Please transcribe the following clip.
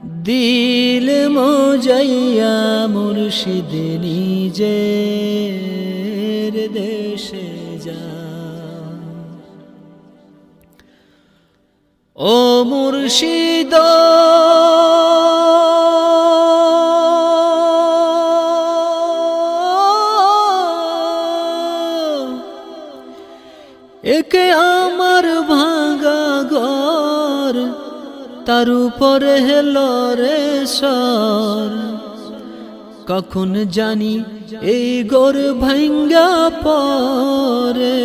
দিল মজাইয়া মুর্শিদ নিজের দেশে যা। ও মুর্শিদ একে আমার ভাঙা ঘর তার উপরে হেলো রে সর কখন জানি এই গোর ভাঙ্গা পরে।